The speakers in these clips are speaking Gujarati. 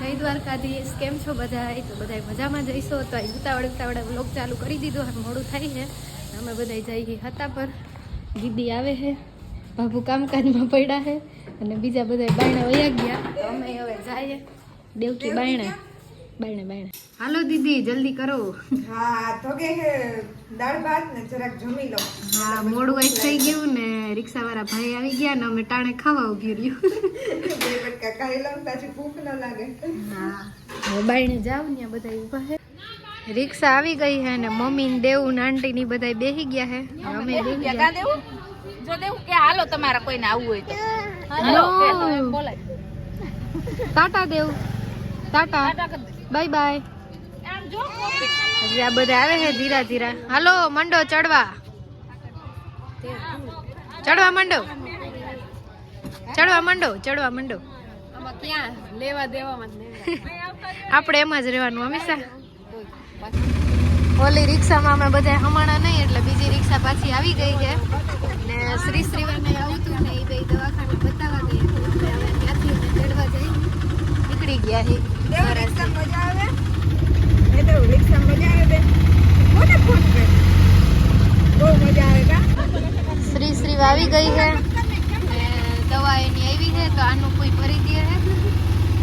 જય દ્વારકાધીશ, કેમ છો બધા? તો બધા મજામાં જઈશો તો અહીં ઉતાવળ ઉતાવળે વ્લોગ ચાલુ કરી દીધો, હવે મોડું થાય છે. અમે બધા જઈએ હતા પર. દીદી આવે છે, બાબુ કામકાજમાં પડ્યા છે, અને બીજા બધા બાયણા વયા ગયા. તો અમે હવે જઈએ. દેવકી બાયણે. બાયણે બાયણે હાલો દીદી જલ્દી કરો. હા તો કે દાળ ભાત ને જરાક જમી લો. હા મોડું આઈ થઈ ગયું ને રિક્ષાવાળા ભાઈ આવી ગયા ને અમે ટાણે ખાવા ઊભી રહ્યું. બે બટકા ખાઈ લઉં પાછી ભૂખ ન લાગે. હા. બાયણે જાવ ને બધા ઊભા હે. રિક્ષા આવી ગઈ હે ને મમ્મી ને દેવું ને આંટી ની બધા બેસી ગયા હે. અમે બેસી ગયા. દેવું? જો દેવું કે હાલો તમારા કોઈને આવવું હોય તો. હાલો. બોલાય. Tata Dev. Tata. Bye bye હજી આ બધા આવે છે ધીરા ધીરા. હાલો મંડો ચડવા. ચડવા મંડો. ચડવા મંડો ચડવા મંડો. આમાં ક્યાં? લેવા દેવામાં આપણે એમાં જ રહેવાનું હંમેશા ઓલી રિક્ષામાં અમે બધા હમણાં નહીં એટલે બીજી રિક્ષા પાછી આવી ગઈ છે. ને શ્રી શ્રીવાને આવતું ને એ બે દવાખાને બતાવવા ગઈ ત્યાંથી ચડવા જઈ નીકળી ગયા છે દેવ રિક્ષા મજા આવે એ તો રિક્ષા મજા આવે બે કોને ફોન કરે બહુ મજા આવે કા શ્રી શ્રી આવી ગઈ છે. ને દવા એની આવી છે તો આનું કોઈ ભરી દે છે.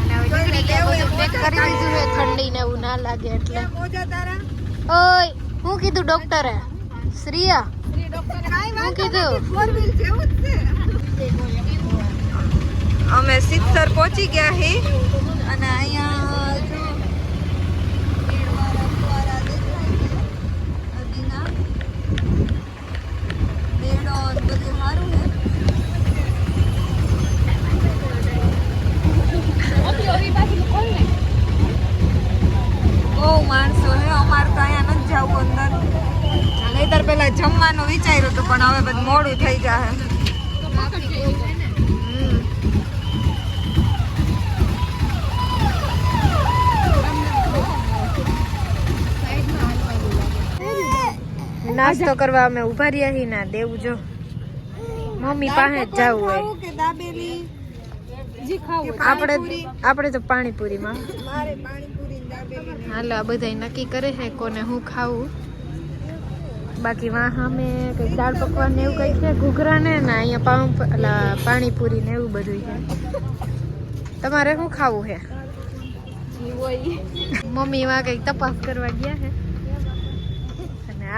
અને હવે નીકળી ગયા બધું પેક કરી દીધું છે. ઠંડી ને એવું ના લાગે એટલે. ક્યાં મોજા તારા? ઓય હું કીધું ડોક્ટરે? શ્રીયા? હું કીધું? ફોર વ્હીલ જેવું જ છે. અમે સિત્તર પહોંચી ગયા હી. અને અહીંયા જો ભીડવાળા દેખાય છે, નદીના. ને બધું સારું બહુ માણસો છે, અમારે તો અહીંયા નથી જવું અંદર. નહીતર પેલા જમવાનું વિચાર્યું હતું, પણ હવે બધું મોડું થઈ જાય નાસ્તો કરવા અમે ઊભા રહ્યા છીએ ના દેવું જો મમ્મી પાસે જ જવું હોય. કે દાબેલી? આપણે આપણે તો પાણીપુરીમાં. મારે પાણીપુરી ને દાબેલી. હાલો આ બધા નક્કી કરે છે કોને હું ખાવું. બાકી વાહ સામે કંઈક દાળ પકવાન ને એવું કંઈક છે ઘૂઘરા ને ના અહીંયા પાણીપુરી ને એવું બધું છે. તમારે શું ખાવું છે? મમ્મી વાં કંઈક તપાસ કરવા ગયા છે.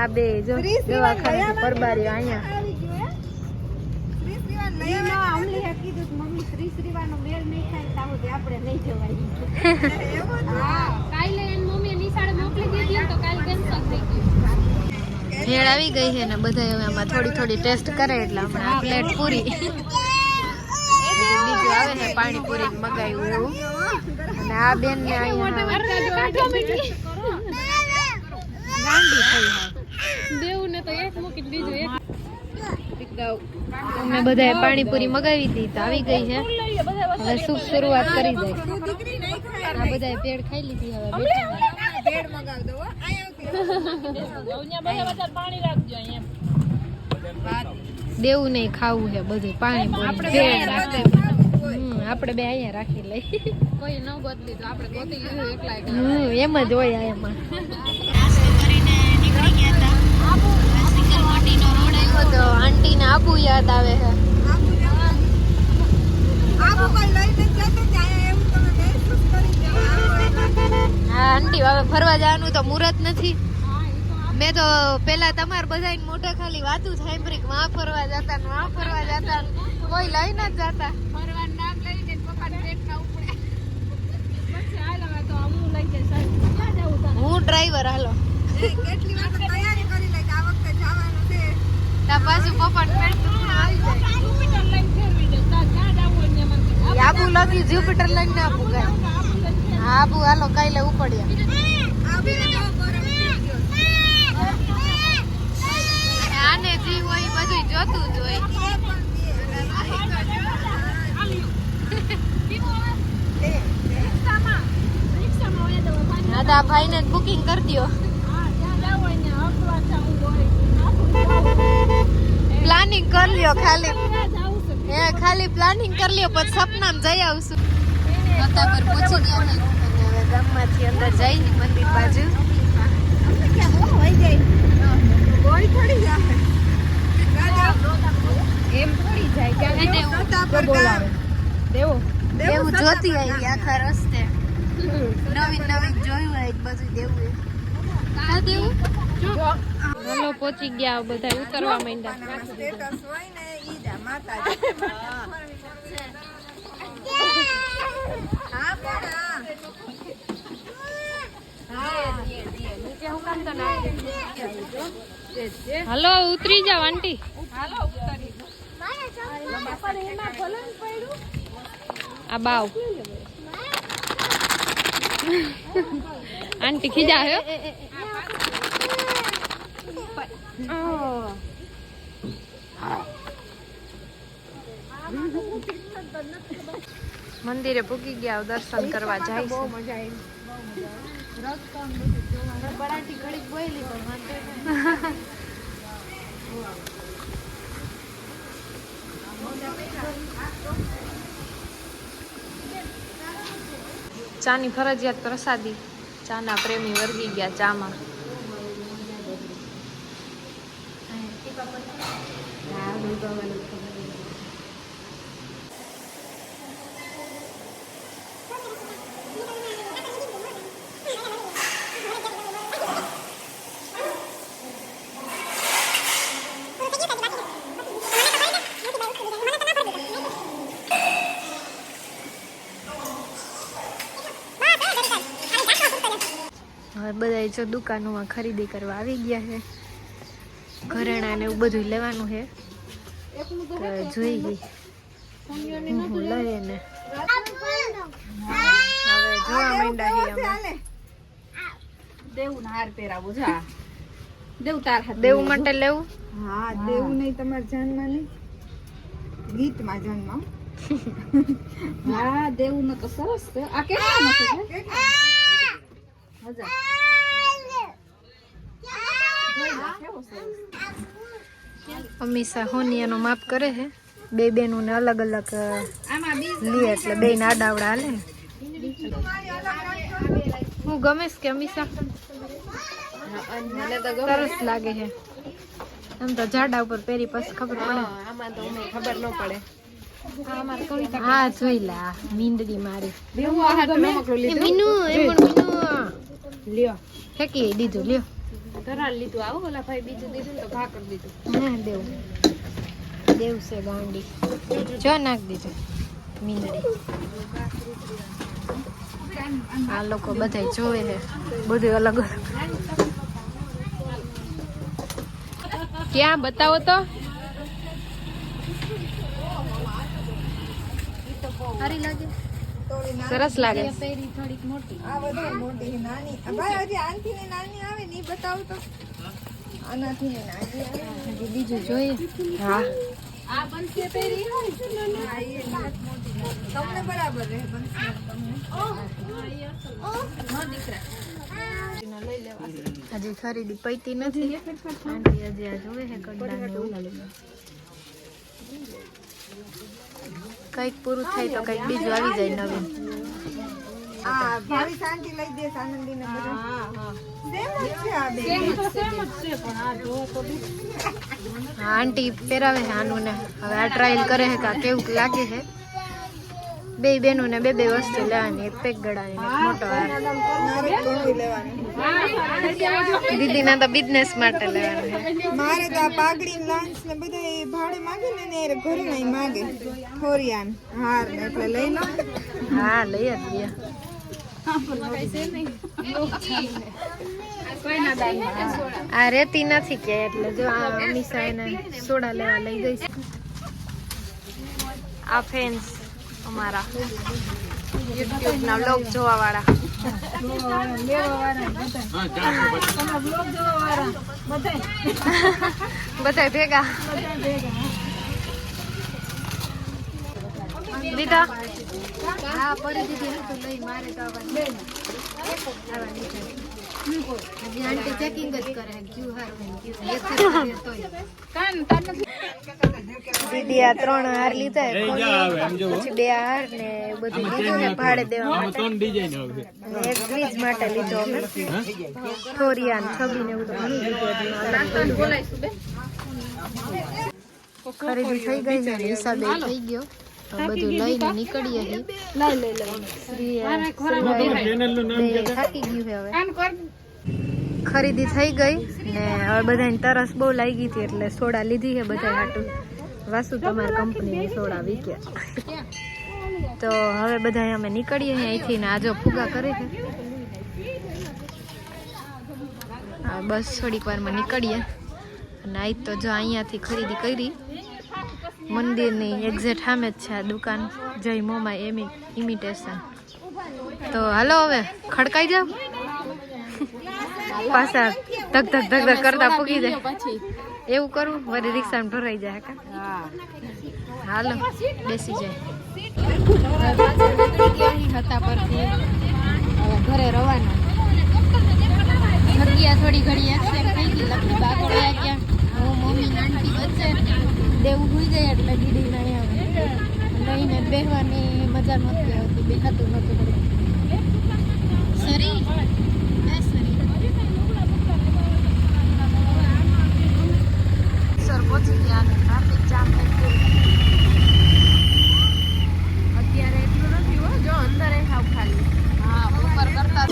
આ બે જો દવાખાને લયામાં અહીંયા. ભેળ આવી ગઈ છે ને બધા હવે આમાં થોડી થોડી ટેસ્ટ કરે એટલે હમણાં આ પ્લેટ પૂરી. બીજું આવે છે પાણીપુરી મગાવ્યું. એવું અને આ બેન ને અહીંયા ગાંડી થઈ દેવું ને તો એક મૂકી બીજું એક અમે બધાએ પાણીપુરી મગાવી હતી તો આવી ગઈ છે. હવે શુભ શરૂઆત કરી દે. આ બધાએ પેડ ખાઈ લીધી હવે દો. પાણી રાખજો અહીંયા. દેવું નહીં ખાવું છે બધું હમ, આપણે બે અહીંયા રાખી લઈ કોઈ ન ગોતલી તો આપણે ગોતી લીધું એકલા એમ જ હોય આ એમાં તો આંટીને આબુ યાદ આવે છે. લઈ ને. હા આંટી હવે ફરવા જવાનું તો મુહૂર્ત નથી. મેં તો પેલા તમાર બધા મોઢે ખાલી વાતું સાંભળી વા ફરવા જતા વા ફરવા જતા કોઈ લઈને ન જતા. ફરવાનું નામ લઈને પપ્પાને પેટ ઉપડે. પછી હાલ હવે તો હું લઈ જઈશ. ડ્રાઈવર હાલો. કેટલી વાર તૈયારી કરી લે કે આ વખતે જવાનું છે ત્યાં પાછું પપ્પાને પેટ દુખવા આવી જાય. જુપિટર લઈને ફેરવી દે તાર જ્યાં જવું હોય મને આબુ લગ્યું જ્યુપિટર લઈને ના આબુ આબુ હાલો કાલે ઉપડ્યા આબુ તો આને જી હોય એ બધું જોતું જ હોય. હા તો આ ભાઈને જ બુકિંગ કરી દો હા જ્યાં જવું હોય ત્યાં હકવા જવું હોય પ્લાનિંગ કરી લ્યો ખાલી. એ ખાલી પ્લાનિંગ કરી લ્યો પછી સપનામાં જઈ આવશું. એને પર પહોંચી ગયા છે. અને હવે ગામમાંથી અંદર જઈને મંદિર બાજુ. દેવું જોતી આવી આખા રસ્તે. નવીન નવીન જોયું હોય બધું દેવું દેવું. હલો પહોંચી ગયા બધા ઉતરવા માંડ્યા. સ્ટેટસ હોય ને ઈ માતાજી. હા પણ હલો ઉતરી જાવ આંટી. આ બાવ. આંટી ખીજા હે મંદિરે પૂકી ગયા દર્શન કરવા જાય બહુ મજા ચાની ફરજિયાત પ્રસાદી, ચાના પ્રેમી વર્ગી ગયા ચામાં. હવે બધા જો દુકાનોમાં ખરીદી કરવા આવી ગયા છે. ઘરેણા ને એવું બધું લેવાનું છે. તો જોઈ ગઈ. હું લઈએ હવે જોવા માંડ્યા છીએ અમે. દેવું હાર પહેરાવું જા. દેવ તાર માટે લેવું? હા દેવું નહીં તમારા જાનમાં નહીં. ગીતમાં જન્મ. હા દેવું નો તો સરસ છે. આ કેટલા નો છે? હજાર. કેવો સરસ અમીષા હોનિયાનો માપ કરે છે બે બેનું ને અલગ અલગ લે એટલે બે ના આડાવડા હાલે. ને હું ગમેશ કે અમીષા મને સરસ લાગે છે આમ તો જાડા ઉપર પહેરી પછી ખબર પડે. આમાં તો ખબર ન પડે. હા જોઈ લા આ મારી. લ્યો. ફેંકી દીધું લ્યો. ધરાલ લીધું. આવો ઓલા ભાઈ બીજું દીધું ને તો ભાકર દીધું. હા દેવ. દેવ છે ગાંડી. જો નાખ દીધું. મીંદડી. આ લોકો બધા જોવે છે. બધું અલગ અલગ. ક્યાં બતાવો તો? સારી લાગે. સરસ લાગે. આ વધારે મોટી નાની. આ ભાઈ હજી આનથી ને નાની આવે ને બતાવ તો. આનાથી ને. નાની આવે બીજું જોઈએ. હા. આ હા, મોટી. તમને બરાબર હજી ખરીદી પૈતી નથી. હજી આ જોવે ને એવું. કંઈક પૂરું થાય તો કંઈક બીજું આવી જાય નવીન. આ ભાવી શાંતિ લઈ દે આનંદી ને હા હા. સેમ જ છે આ બે. હા આંટી પહેરાવે છે આનું ને હવે આ ટ્રાયલ કરે છે કે કેવું લાગે છે? બે બેનો ને બે બે વસ્તુ લેવાની એક પેક ગળાની ને મોટો મારે દીદીના તો બિઝનેસ માટે લેવાની મારે તો આ પાઘડી લાંચ ને બધા ભાડે માગે ને ને એ ઘરે નહીં માગે. ખોરિયાન હાર ને એટલે લઈ લો. હા લઈ જ ગયા આ રેતી નથી કે એટલે જો આ અમીષા એને સોડા લેવા લઈ ગઈ છે આ ફેન્સ. અમારા યુટ્યુબ ના વ્લોગ જોવા વાળા બધા ભેગા. દીધા? હા, પડી દીધી લઈ, મારે તો આંટી ચેકિંગ જ કરે. ક્યુ હાર દીદી આ ત્રણ હાર લીધા. પછી બે હાર ને બધું લીધું ને ભાડે દેવા માટે. અને એક બ્રિજ માટે લીધો અમે. થોરિયા ને છબી ને એવું તો ખરીદી થઈ ગઈ ને હિસાબે થઈ ગયો. બધું લઈને નીકળીએ લઈ લઈ લઈ શ્રી- શ્રી બે થાકી ગયું છે હવે. ખરીદી થઈ ગઈ ને હવે બધાને તરસ બહુ લાગી હતી એટલે સોડા લીધી છે બધા હાટું. વાસુ તમારી કંપનીની સોડા વીક્યા. તો હવે બધા અમે નીકળીએ અહીંથી ને આજો ફુગા કરે છે બસ થોડીક વારમાં નીકળીએ. અને આજ તો જો અહીંયાથી ખરીદી કરી. મંદિરની એક્ઝેક્ટ સામે જ છે આ દુકાન, જય મોમા એમી ઇમિટેશન તો હાલો હવે, ખડકાઈ જાવ પાછા ધક ધક ધક ધક કરતા પૂગી જાય. એવું કરવું વળી રિક્ષામાં ભરાઈ જાય કા હાલો, બેસી જાય. ઘરે રવાના. જગ્યા થોડી ઘડી એક્સેપ્ટ થઈ ગઈ લખી બાકડો ગયા હું મમ્મી નાનટી વચ્ચે દેવું હોઈ જાય એટલે દીદી નહીં આવે. લઈને બેહવાની મજા નથી આવતી બેહાતું નહોતું પડતું સરી સરી સર પહોંચી ગયા ટ્રાફિક જામ થઈ ગયું અત્યારે એટલું નથી હો જો અંદર એ હાવ ખાલી હા ઉપર કરતા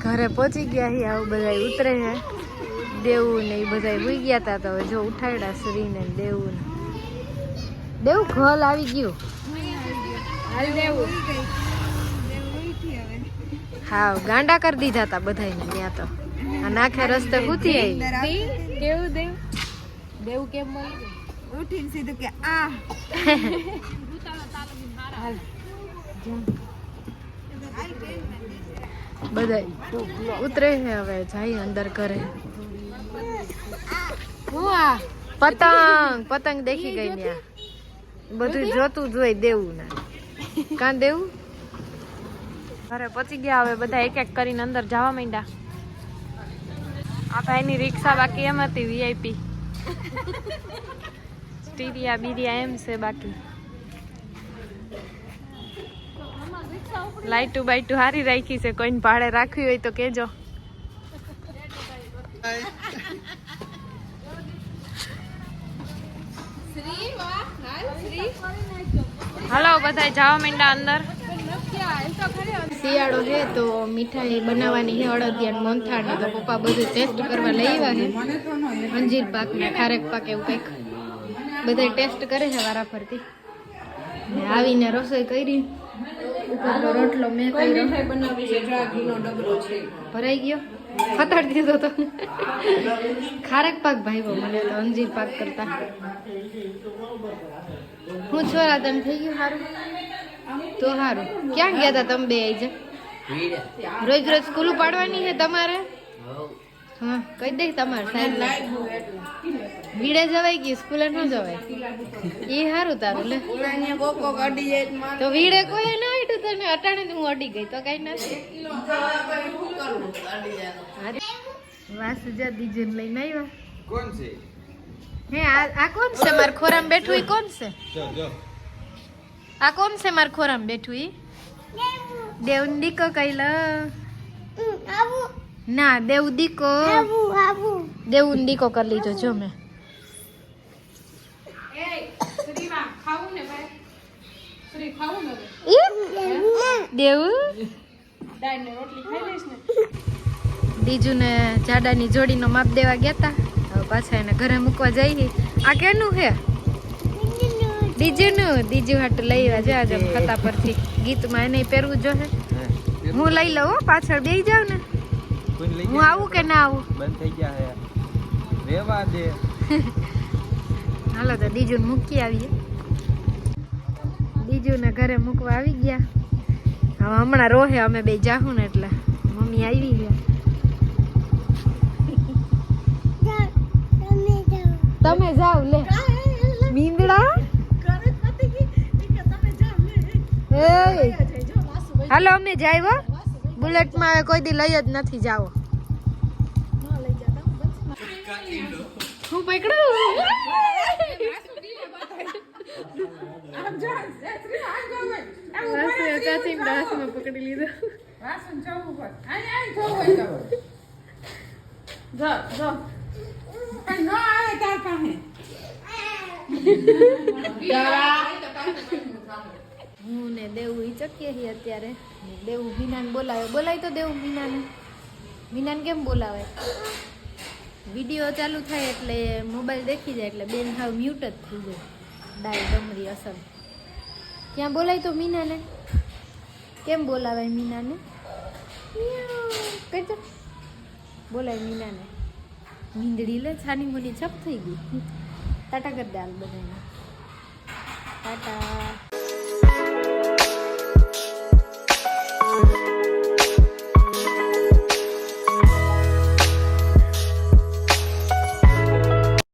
ઘરે પહોંચી ગયા હી આવું બધા ઉતરે છે દેવું ને એ બધા ભૂઈ ગયા હતા તો હવે જો ઉઠાડ્યા શ્રીને ને દેવું ને. દેવું ઘલ આવી ગયું. હાલ દેવું. હા ગાંડા કરી દીધા હતા બધાને ત્યાં તો. આ નાખે રસ્તે પૂછી આવી કેવું દેવ દેવું કેમ મળી ઉઠીને સીધું કે આ. બધા ઉતરે છે હવે, જાય અંદર ઘરે. પતંગ પતંગ દેખી ગઈ ત્યાં બધું જોતું જોઈ દેવું ને. કાં દેવું? ઘરે પહોંચી ગયા હવે બધા એક એક કરીને અંદર જવા માંડ્યા. આ ભાઈની રિક્ષા બાકી એમ હતી વીઆઈપી સ્ટીરિયા બીરિયા એમ છે બાકી. લાઈટુ બાઈટુ હારી રાખી છે. કોઈને ભાડે રાખવી હોય તો કેજો. હાલ બધા જાઓ મીંડા અંદર. શિયાળો છે તો મીઠાઈ બનાવવાની છે અડદિયા મોનથાળ તો પપ્પા બધું ટેસ્ટ કરવા લઈ આવ્યા છે. અંજીર પાક ને ખારેક પાક એવું કંઈક. બધા ટેસ્ટ કરે છે વારાફરતી ને આવીને રસોઈ કરી. રોટલો મેં ભરાઈ ગયો? ફતાડી દીધો તો. ખારેક પાક ભાઈવો મને તો અંજીર પાક કરતા. હું છોરા તમે થઈ ગયું સારું તો સારું ક્યાં ગયા હતા તમે બે આઈ રોજ રોજ સ્કૂલ પાડવાની છે તમારે? હા કહી દઈશ તમારે સાહેબ ભીડે જવાય કે સ્કૂલે ન જવાય? એ સારું તારું લે. તો ભીડે કોઈ ના આડ્યું તને? અટાણે હું અડી ગઈ તો કઈ નથી. વાસ જા દીજે લઈને આવ્યા. કોણ છે? હે આ આ કોણ છે? માર ખોરામ બેઠું ઈ કોણ છે? જો જો. આ કોણ છે માર ખોરામ બેઠું ઈ? દેવ દીકો કઈલ ના દેવ દીકો. દેવ દીકો કરી લીધો જો મેં શ્રી વાહ ખાવું ને ભાઈ ખાવું ને? દેવ? દાળ રોટલી ખાઈ લઈશ ને. દીજુ જાડાની જોડીનો માપ દેવા ગયા તા હવે પાછા એને ઘરે મૂકવા જઈએ. આ કેનું છે દીજુનું દીજુ હાટું લઈ આવ્યા છે. આજે ખતા પરથી ગીતમાં એને પહેરવું જો હું લઈ લઉં હો, પાછળ બેસી જાવ ને. હું આવું કે ના આવું? બંધ થઈ ગયા હે. રેવા દે. હાલો તો દીજુ મૂકી આવીએ. જીજુને ઘરે મૂકવા આવી ગયા. હવે હમણાં રોહે અમે બે જાહું ને એટલે મમ્મી આવી ગયા તમે જાઓ લે. મીંદડા? હાલો અમે જાય હો બુલેટમાં હવે કોઈ દી લઈ જ નથી જાવો હું પકડું? પકડી લીધો. હું ને દેવું ઈ ચકીએ છીએ અત્યારે. દેવું મીનાને બોલાવે. બોલાય તો દેવું મીનાન. મીનાન કેમ બોલાવે? વીડિયો ચાલુ થાય એટલે મોબાઈલ દેખી જાય એટલે બેન હાવ મ્યુટ જ થઈ જાય. ડાય ડમરી અસર ક્યાં બોલાય તો મીનાને? કેમ બોલાવે મીનાને? કઈ તો બોલાય મીનાને. મીંદડી લે, છાની મુની છપ થઈ ગઈ. ટાટા કરી દે હાલ બધાને. ટાટા.